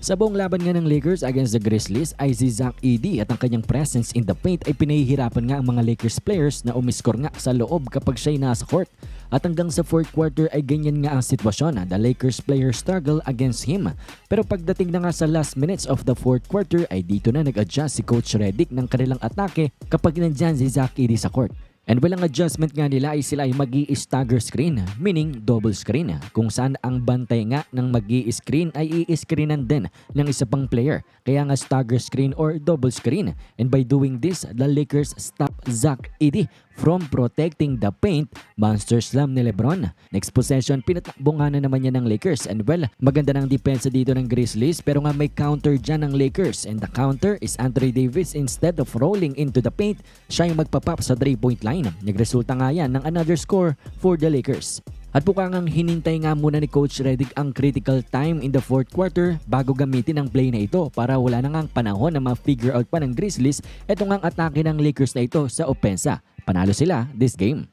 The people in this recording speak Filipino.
Sa buong laban nga ng Lakers against the Grizzlies ay si Zach Edey at ang kanyang presence in the paint ay pinahihirapan nga ang mga Lakers players na umiskor nga sa loob kapag siya'y nasa court. At hanggang sa fourth quarter ay ganyan nga ang sitwasyon. The Lakers players struggle against him. Pero pagdating na nga sa last minutes of the fourth quarter ay dito na nag-adjust si Coach Redick ng kanilang atake kapag nandyan si Zach Edey sa court. And walang adjustment nga nila ay sila ay mag stagger screen, meaning double screen, kung saan ang bantay nga ng mag screen ay i-screenan din ng isa pang player. Kaya nga stagger screen or double screen. And by doing this, the Lakers stop Zach Edey from protecting the paint monster slam ni Lebron. Next possession, pinatakbo nga na naman niya ng Lakers. And well, maganda ng depensa dito ng Grizzlies pero nga may counter dyan ng Lakers. And the counter is Anthony Davis instead of rolling into the paint, siya yung magpapap sa 3-point line. Nagresulta nga yan ng another score for the Lakers. At bukang hinintay nga muna ni Coach Redick ang critical time in the fourth quarter bago gamitin ang play na ito para wala na nga panahon na ma-figure out pa ng Grizzlies itong ang atake ng Lakers na ito sa opensa. Panalo sila this game.